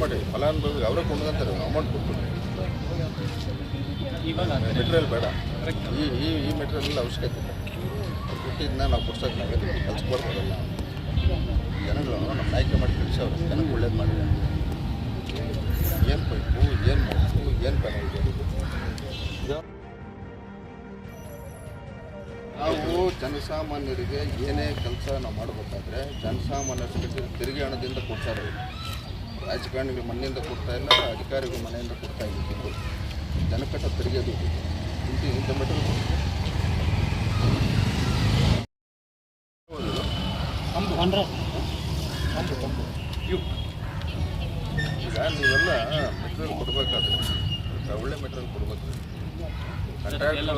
ಮಾಡಿ ಫಲಾನುಭವಿಗೆ ಅವರೇ ಕೊಂಡ್ಕೊಂತಾರೆ ಅಮೌಂಟ್ ಇವಾಗ ಮೆಟೀರಿಯಲ್ ಬೇಡ. ಈ ಈ ಈ ಮೆಟೀರಿಯಲ್ ಅವಶ್ಯಕತೆ ಇಲ್ಲ. ಕೊಟ್ಟಿದ್ದನ್ನ ನಾವು ಕೊಡ್ಸೋಕೆ ಕೆಲಸ ಕೊಡ್ಬೋದಲ್ಲ ಜನಗಳು ನಮ್ಮ ಆಯ್ಕೆ ಮಾಡಿ ಕಳಿಸೋರು ಜನಕ್ಕೆ ಒಳ್ಳೇದು ಮಾಡಿದೆ ಏನು ಪೈಪು ಏನು ಮಾಡಬೇಕು ಏನು ಬೇಡ ಇದೆ. ನಾವು ಜನಸಾಮಾನ್ಯರಿಗೆ ಏನೇ ಕೆಲಸ ನಾವು ಮಾಡಬೇಕಾದ್ರೆ ಜನಸಾಮಾನ್ಯರಿಗೆ ತೆರಿಗೆ ಹಣದಿಂದ ಕೊಡ್ತಾರೆ ರಾಜಕಾರಣಿಗಳು ಮನೆಯಿಂದ ಕೊಡ್ತಾ ಇಲ್ಲ ಅಧಿಕಾರಿಗಳು ಮನೆಯಿಂದ ಕೊಡ್ತಾ ಇದ್ದಿದ್ದು ಜನಕಟ್ಟ ತೆರಿಗೆ ದುಡ್ಡು ಇಂಥ ಇಂಥ ಮೆಟಲ್ ಈಗ ನೀವೆಲ್ಲ ಮೆಟೀರಿಯಲ್ ಕೊಡಬೇಕಾದ್ರೆ ಒಳ್ಳೆ ಮೆಟೀರಿಯಲ್ ಕೊಡ್ಬೇಕು. ಕಂಟ್ರಾಕ್ಟ್ ಎಲ್ಲೋ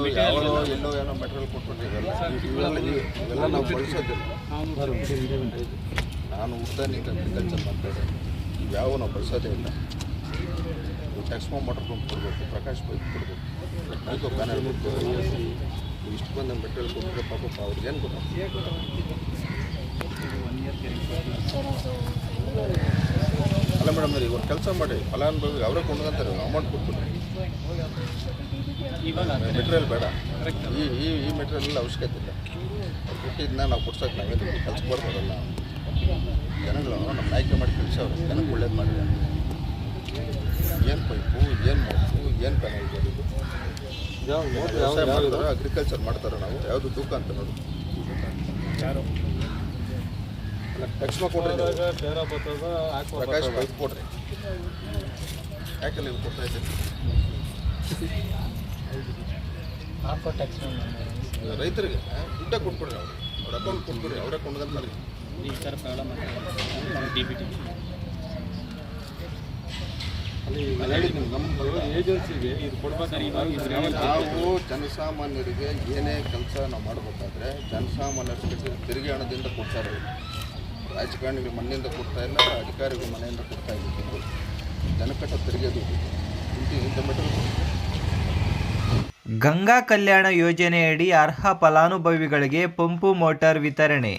ಏನೋ ಮೆಟೀರಿಯಲ್ ಕೊಟ್ಬಿಟ್ಟು ಇವೆಲ್ಲ ನಾವು ಬಳಸೋದಿಲ್ಲ. ನಾನು ಉಡ್ತಾನೆ ಅಗ್ರಿಕಲ್ಚರ್ ಮಾಡ್ತಾ ಇವ್ಯಾವ ನಾವು ಬಳಸೋದೇ ಇಲ್ಲ ಟೆಕ್ಸ್ಮೋ ಮೋಟರ್ ಪಂಪ್ ಕೊಡಬೇಕು, ಪ್ರಕಾಶ್ ಪೈಪ್ ಕೊಡಬೇಕು. ಪ್ಯಾನಲ್ ಕೊಟ್ಟು ಇಷ್ಟು ಬಂದ ಮೆಟೀರಿಯಲ್ ಕೊಟ್ಟರೆ ಪಾಪ ಅವ್ರಿಗೆ ಏನು ಗೊತ್ತಾಗ್ತದೆ ಅಲ್ಲ ಮೇಡಮ್ ಈಗ ಒಂದು ಕೆಲಸ ಮಾಡಿ ಫಲಾನುಭವಿ ಅವರೇ ಕೊಂಡ್ಕೊಂತಾರೆ ಅಮೌಂಟ್ ಕೊಟ್ಬಿಟ್ಟು ಮೆಟೀರಿಯಲ್ ಬೇಡ. ಈ ಈ ಮೆಟೀರಿಯಲ್ ಅವಶ್ಯಕತೆ ಇಲ್ಲ. ಕೊಟ್ಟಿದ್ದನ್ನ ನಾವು ಕೊಡ್ಸೋಕೆ ನಾವೇನು ಕೆಲಸ ಬರ್ಬೋದಲ್ಲ? ಜನಗಳು ನಮ್ಮ ಆಯ್ಕೆ ಮಾಡಿ ಕಳಿಸೋರು ಜನಕ್ಕೆ ಒಳ್ಳೇದು ಮಾಡಿದ್ರೆ ಏನು ಪೈಪು ಏನು ಮೋಟು ಏನು ಇದು? ವ್ಯವಸಾಯ ಮಾಡ್ತಾರೆ ಅಗ್ರಿಕಲ್ಚರ್ ಮಾಡ್ತಾರೆ ನಾವು ಯಾವುದು ತೂಕ ಅಂತ ನೋಡಿ. ತಕ್ಷಣ ಕೊಡ್ರಿ ನೀವು. ಪ್ರಕಾಶ್ ಪೈಪ್ ಕೊಡ್ರಿ. ಯಾಕೆಲ್ಲ ಇವು ಕೊಡ್ತಾ ಇದ್ದೀರಿ? ರೈತರಿಗೆ ದುಡ್ಡ ಕೊಟ್ಬಿಡ್ರಿ ಅವ್ರು. ಅವ್ರ ಅಕೌಂಟ್ ಕೊಟ್ಬಿಡ್ರಿ ಅವರೇ ಕೊಂಡ್ಕೊಂತಾರೆ ಈ ಥರ ಪ್ರಾಬ್ಲಮ್ ಡಿ ಬಿ ಟಿ ನಾನು ನಮ್ಮ ಏಜೆನ್ಸಿಗೆ ಇದು ಕೊಡ್ಬೇಕಾದ್ರೆ ನಾವು ಜನಸಾಮಾನ್ಯರಿಗೆ ಏನೇ ಕೆಲಸ ನಾವು ಮಾಡಬೇಕಾದ್ರೆ ಜನಸಾಮಾನ್ಯರಿಗೆ ತೆರಿಗೆ ಹಣದಿಂದ ಕೊಡ್ತಾರೆ ರಾಜಕಾರಣಿಗಳು ಮನೆಯಿಂದ ಕೊಡ್ತಾ ಇಲ್ಲ ಅಧಿಕಾರಿಗಳು ಮನೆಯಿಂದ ಕೊಡ್ತಾ ಇದ್ದಿದ್ದು ಜನಕಟ್ಟ ತೆರಿಗೆ ದುಡ್ಡು ಇಂಥ ಇಂಥ ಮೆಟಲ್ ಗಂಗಾ ಕಲ್ಯಾಣ ಯೋಜನೆಯಡಿ ಅರ್ಹ ಫಲಾನುಭವಿಗಳಿಗೆ ಪಂಪು ಮೋಟಾರ್ ವಿತರಣೆ.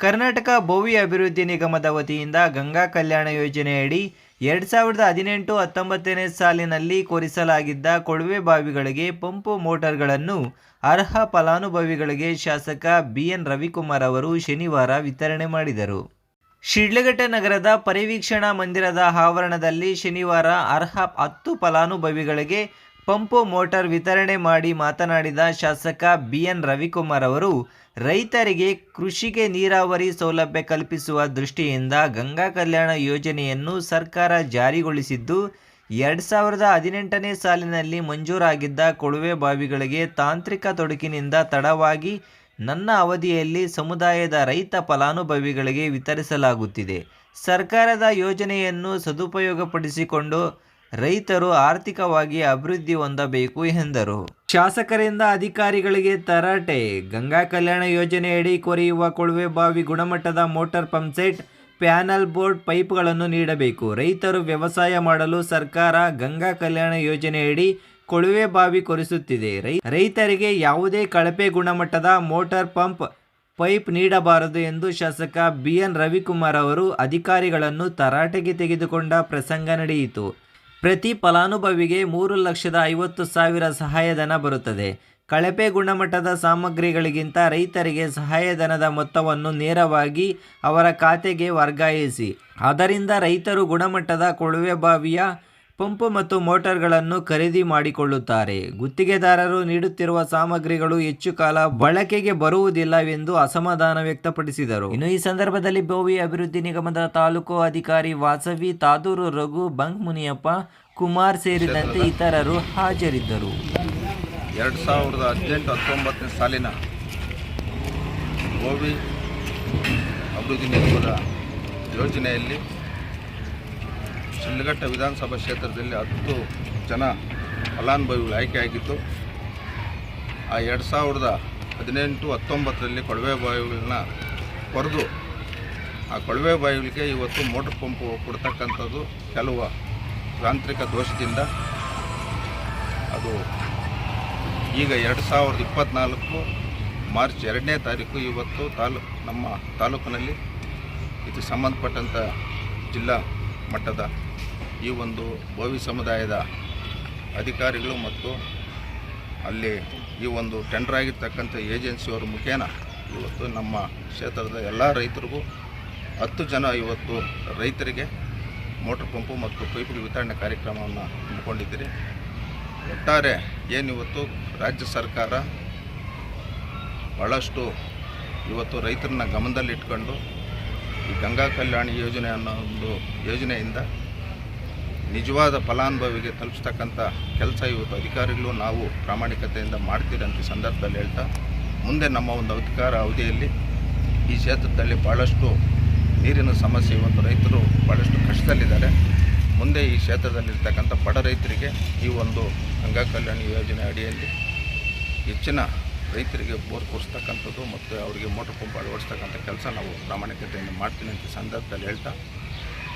ಕರ್ನಾಟಕ ಭೋವಿ ಅಭಿವೃದ್ಧಿ ನಿಗಮದ ವತಿಯಿಂದ ಗಂಗಾ ಕಲ್ಯಾಣ ಯೋಜನೆಯಡಿ ಎರಡು ಸಾವಿರದ ಹದಿನೆಂಟು ಹತ್ತೊಂಬತ್ತನೇ ಸಾಲಿನಲ್ಲಿ ಕೊರಿಸಲಾಗಿದ್ದ ಕೊಳವೆ ಬಾವಿಗಳಿಗೆ ಪಂಪು ಮೋಟಾರ್ಗಳನ್ನು ಅರ್ಹ ಫಲಾನುಭವಿಗಳಿಗೆ ಶಾಸಕ ಬಿಎನ್ ರವಿಕುಮಾರ್ ಅವರು ಶನಿವಾರ ವಿತರಣೆ ಮಾಡಿದರು. ಶಿಡ್ಲಘಟ್ಟ ನಗರದ ಪರಿವೀಕ್ಷಣಾ ಮಂದಿರದ ಆವರಣದಲ್ಲಿ ಶನಿವಾರ ಅರ್ಹ ಹತ್ತು ಫಲಾನುಭವಿಗಳಿಗೆ ಪಂಪು ಮೋಟಾರ್ ವಿತರಣೆ ಮಾಡಿ ಮಾತನಾಡಿದ ಶಾಸಕ ಬಿಎನ್ ರವಿಕುಮಾರ್ ಅವರು, ರೈತರಿಗೆ ಕೃಷಿಗೆ ನೀರಾವರಿ ಸೌಲಭ್ಯ ಕಲ್ಪಿಸುವ ದೃಷ್ಟಿಯಿಂದ ಗಂಗಾ ಕಲ್ಯಾಣ ಯೋಜನೆಯನ್ನು ಸರ್ಕಾರ ಜಾರಿಗೊಳಿಸಿದ್ದು, ಎರಡು ಸಾವಿರದ ಹದಿನೆಂಟನೇ ಸಾಲಿನಲ್ಲಿ ಮಂಜೂರಾಗಿದ್ದ ಕೊಳವೆ ಬಾವಿಗಳಿಗೆ ತಾಂತ್ರಿಕ ತೊಡಕಿನಿಂದ ತಡವಾಗಿ ನನ್ನ ಅವಧಿಯಲ್ಲಿ ಸಮುದಾಯದ ರೈತ ಫಲಾನುಭವಿಗಳಿಗೆ ವಿತರಿಸಲಾಗುತ್ತಿದೆ. ಸರ್ಕಾರದ ಯೋಜನೆಯನ್ನು ಸದುಪಯೋಗಪಡಿಸಿಕೊಂಡು ರೈತರು ಆರ್ಥಿಕವಾಗಿ ಅಭಿವೃದ್ಧಿ ಹೊಂದಬೇಕು ಎಂದರು. ಶಾಸಕರಿಂದ ಅಧಿಕಾರಿಗಳಿಗೆ ತರಾಟೆ, ಗಂಗಾ ಕಲ್ಯಾಣ ಯೋಜನೆಯಡಿ ಕೊರೆಯುವ ಕೊಳವೆ ಬಾವಿ ಗುಣಮಟ್ಟದ motor pump set, panel board ಪೈಪ್ಗಳನ್ನು ನೀಡಬೇಕು. ರೈತರು ವ್ಯವಸಾಯ ಮಾಡಲು ಸರ್ಕಾರ ಗಂಗಾ ಕಲ್ಯಾಣ ಯೋಜನೆಯಡಿ ಕೊಳವೆ ಬಾವಿ ಕೊರೆಸುತ್ತಿದೆ. ರೈತರಿಗೆ ಯಾವುದೇ ಕಳಪೆ ಗುಣಮಟ್ಟದ ಮೋಟಾರ್ ಪಂಪ್ ಪೈಪ್ ನೀಡಬಾರದು ಎಂದು ಶಾಸಕ ಬಿ ಎನ್ ರವಿಕುಮಾರ್ ಅವರು ಅಧಿಕಾರಿಗಳನ್ನು ತರಾಟೆಗೆ ತೆಗೆದುಕೊಂಡ ಪ್ರಸಂಗ ನಡೆಯಿತು. ಪ್ರತಿ ಫಲಾನುಭವಿಗೆ ಮೂರು ಲಕ್ಷದ ಐವತ್ತು ಸಾವಿರ ಸಹಾಯಧನ ಬರುತ್ತದೆ. ಕಳಪೆ ಗುಣಮಟ್ಟದ ಸಾಮಗ್ರಿಗಳಿಗಿಂತ ರೈತರಿಗೆ ಸಹಾಯಧನದ ಮೊತ್ತವನ್ನು ನೇರವಾಗಿ ಅವರ ಖಾತೆಗೆ ವರ್ಗಾಯಿಸಿ. ಅದರಿಂದ ರೈತರು ಗುಣಮಟ್ಟದ ಕೊಳವೆ ಬಾವಿಯ ಪಂಪು ಮತ್ತು ಮೋಟಾರ್ಗಳನ್ನು ಖರೀದಿ ಮಾಡಿಕೊಳ್ಳುತ್ತಾರೆ. ಗುತ್ತಿಗೆದಾರರು ನೀಡುತ್ತಿರುವ ಸಾಮಗ್ರಿಗಳು ಹೆಚ್ಚು ಕಾಲ ಬಳಕೆಗೆ ಬರುವುದಿಲ್ಲವೆಂದು ಅಸಮಾಧಾನ ವ್ಯಕ್ತಪಡಿಸಿದರು. ಇನ್ನು ಈ ಸಂದರ್ಭದಲ್ಲಿ ಬೋವಿ ಅಭಿವೃದ್ಧಿ ನಿಗಮದ ತಾಲೂಕು ಅಧಿಕಾರಿ ವಾಸವಿ, ತಾದೂರು ರಘು, ಬಂಕ್ ಮುನಿಯಪ್ಪ, ಕುಮಾರ್ ಸೇರಿದಂತೆ ಇತರರು ಹಾಜರಿದ್ದರು. ಎರಡು ಸಾವಿರದ ಹದಿನೆಂಟು, ಹತ್ತೊಂಬತ್ತನೇ ಸಾಲಿನ ಗೋವಿ ಅಭಿವೃದ್ಧಿ ನಿಗಮದ ಯೋಜನೆಯಲ್ಲಿ ಶಿಡ್ಲಘಟ್ಟ ವಿಧಾನಸಭಾ ಕ್ಷೇತ್ರದಲ್ಲಿ ಹತ್ತು ಜನ ಫಲಾನುಭವಿಗಳು ಆಯ್ಕೆಯಾಗಿತ್ತು ಆ ಎರಡು ಸಾವಿರದ ಹದಿನೆಂಟು ಹತ್ತೊಂಬತ್ತರಲ್ಲಿ ಕೊಳವೆ ಬಾವಿಗಳನ್ನ ಕೊರೆದು, ಆ ಕೊಳವೆ ಬಾವಿಗಳಿಗೆ ಇವತ್ತು ಮೋಟರ್ ಪಂಪ್ ಕೊಡ್ತಕ್ಕಂಥದ್ದು ಕೆಲವು ತಾಂತ್ರಿಕ ದೋಷದಿಂದ. ಅದು ಈಗ ಎರಡು ಸಾವಿರದ ಇಪ್ಪತ್ತ್ನಾಲ್ಕು ಮಾರ್ಚ್ ಎರಡನೇ ತಾರೀಕು ಇವತ್ತು ತಾಲೂ, ನಮ್ಮ ತಾಲೂಕಿನಲ್ಲಿ ಇದು ಸಂಬಂಧಪಟ್ಟಂಥ ಜಿಲ್ಲಾ ಮಟ್ಟದ ಈ ಒಂದು ಭೋವಿ ಸಮುದಾಯದ ಅಧಿಕಾರಿಗಳು ಮತ್ತು ಅಲ್ಲಿ ಈ ಒಂದು ಟೆಂಡರ್ ಆಗಿರ್ತಕ್ಕಂಥ ಏಜೆನ್ಸಿಯವರ ಮುಖೇನ ಇವತ್ತು ನಮ್ಮ ಕ್ಷೇತ್ರದ ಎಲ್ಲ ರೈತರಿಗೂ ಹತ್ತು ಜನ ಇವತ್ತು ರೈತರಿಗೆ ಮೋಟ್ರ್ ಪಂಪು ಮತ್ತು ಪೈಪುಗಳ ವಿತರಣೆ ಕಾರ್ಯಕ್ರಮವನ್ನು ಹಮ್ಮಿಕೊಂಡಿದ್ದೀರಿ. ಒಟ್ಟಾರೆ ಏನಿವತ್ತು ರಾಜ್ಯ ಸರ್ಕಾರ ಭಾಳಷ್ಟು ಇವತ್ತು ರೈತರನ್ನ ಗಮನದಲ್ಲಿಟ್ಕೊಂಡು ಈ ಗಂಗಾ ಕಲ್ಯಾಣ ಯೋಜನೆ ಅನ್ನೋ ಒಂದು ಯೋಜನೆಯಿಂದ ನಿಜವಾದ ಫಲಾನುಭವಿಗೆ ತಲುಪಿಸ್ತಕ್ಕಂಥ ಕೆಲಸ ಇವತ್ತು ಅಧಿಕಾರಿಗಳು ನಾವು ಪ್ರಾಮಾಣಿಕತೆಯಿಂದ ಮಾಡ್ತೀರಿ ಅಂತ ಸಂದರ್ಭದಲ್ಲಿ ಹೇಳ್ತಾ, ಮುಂದೆ ನಮ್ಮ ಒಂದು ಅಧಿಕಾರ ಅವಧಿಯಲ್ಲಿ ಈ ಕ್ಷೇತ್ರದಲ್ಲಿ ಭಾಳಷ್ಟು ನೀರಿನ ಸಮಸ್ಯೆ ಇವತ್ತು ರೈತರು ಭಾಳಷ್ಟು ಕಷ್ಟದಲ್ಲಿದ್ದಾರೆ. ಮುಂದೆ ಈ ಕ್ಷೇತ್ರದಲ್ಲಿರ್ತಕ್ಕಂಥ ಬಡ ರೈತರಿಗೆ ಈ ಒಂದು ಗಂಗಾ ಕಲ್ಯಾಣ ಯೋಜನೆ ಅಡಿಯಲ್ಲಿ ಹೆಚ್ಚಿನ ರೈತರಿಗೆ ಬೋರ್ ಕೊಡಿಸ್ತಕ್ಕಂಥದ್ದು ಮತ್ತು ಅವರಿಗೆ ಮೋಟರ್ ಪಂಪ್ ಅಳವಡಿಸ್ತಕ್ಕಂಥ ಕೆಲಸ ನಾವು ಪ್ರಾಮಾಣಿಕತೆಯಿಂದ ಮಾಡ್ತೀನಿ ಅಂತ ಸಂದರ್ಭದಲ್ಲಿ ಹೇಳ್ತಾ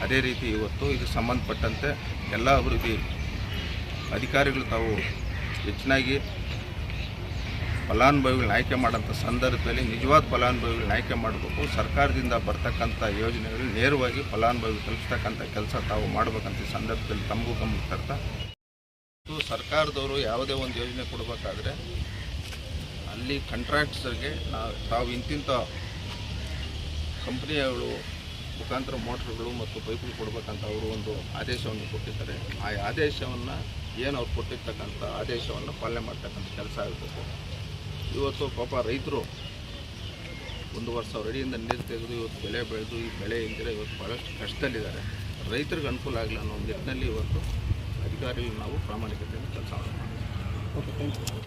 ಅದೇ ರೀತಿ ಇವತ್ತು ಇದು ಸಂಬಂಧಪಟ್ಟಂತೆ ಎಲ್ಲ ಅಭಿವೃದ್ಧಿ ಅಧಿಕಾರಿಗಳು ತಾವು ಹೆಚ್ಚಿನಾಗಿ ಫಲಾನುಭವಿಗಳನ್ನ ಆಯ್ಕೆ ಮಾಡೋಂಥ ಸಂದರ್ಭದಲ್ಲಿ ನಿಜವಾದ ಫಲಾನುಭವಿಗಳನ್ನ ಆಯ್ಕೆ ಮಾಡಬೇಕು. ಸರ್ಕಾರದಿಂದ ಬರ್ತಕ್ಕಂಥ ಯೋಜನೆಗಳು ನೇರವಾಗಿ ಫಲಾನುಭವಿ ತಲುಪಿಸ್ತಕ್ಕಂಥ ಕೆಲಸ ತಾವು ಮಾಡಬೇಕಂತ ಸಂದರ್ಭದಲ್ಲಿ ತಮಗೂ ಗಮನ ತರ್ತಾ ಸರ್ಕಾರದವರು ಯಾವುದೇ ಒಂದು ಯೋಜನೆ ಕೊಡಬೇಕಾದ್ರೆ ಅಲ್ಲಿ ಕಾಂಟ್ರಾಕ್ಟ್ಸರ್ಗೆ ನಾವು ತಾವು ಇಂತಿಂಥ ಕಂಪ್ನಿಗಳು ಮುಖಾಂತರ ಮೋಟ್ರ್ಗಳು ಮತ್ತು ಪೈಪ್ಗಳು ಕೊಡಬೇಕಂತ ಅವರು ಒಂದು ಆದೇಶವನ್ನು ಕೊಟ್ಟಿದ್ದಾರೆ. ಆ ಆದೇಶವನ್ನು ಏನು ಅವ್ರು ಕೊಟ್ಟಿರ್ತಕ್ಕಂಥ ಆದೇಶವನ್ನು ಪಾಲನೆ ಮಾಡ್ತಕ್ಕಂಥ ಕೆಲಸ ಆಗಬೇಕು. ಇವತ್ತು ಪಾಪ ರೈತರು ಒಂದು ವರ್ಷ ಅಡಿಯಿಂದ ನೀರು ತೆಗೆದು ಇವತ್ತು ಬೆಳೆ ಬೆಳೆದು ಈ ಬೆಳೆ ಇದ್ದರೆ ಇವತ್ತು ಭಾಳಷ್ಟು ಕಷ್ಟದಲ್ಲಿದ್ದಾರೆ. ರೈತರಿಗೆ ಅನುಕೂಲ ಆಗಲಿ ಅನ್ನೋ ನಿಟ್ಟಿನಲ್ಲಿ ಇವತ್ತು ಅಧಿಕಾರಿಗಳು ನಾವು ಪ್ರಾಮಾಣಿಕತೆಯನ್ನು ಕೆಲಸ ಮಾಡಬೇಕು ಓಕೆ ಥ್ಯಾಂಕ್ ಯು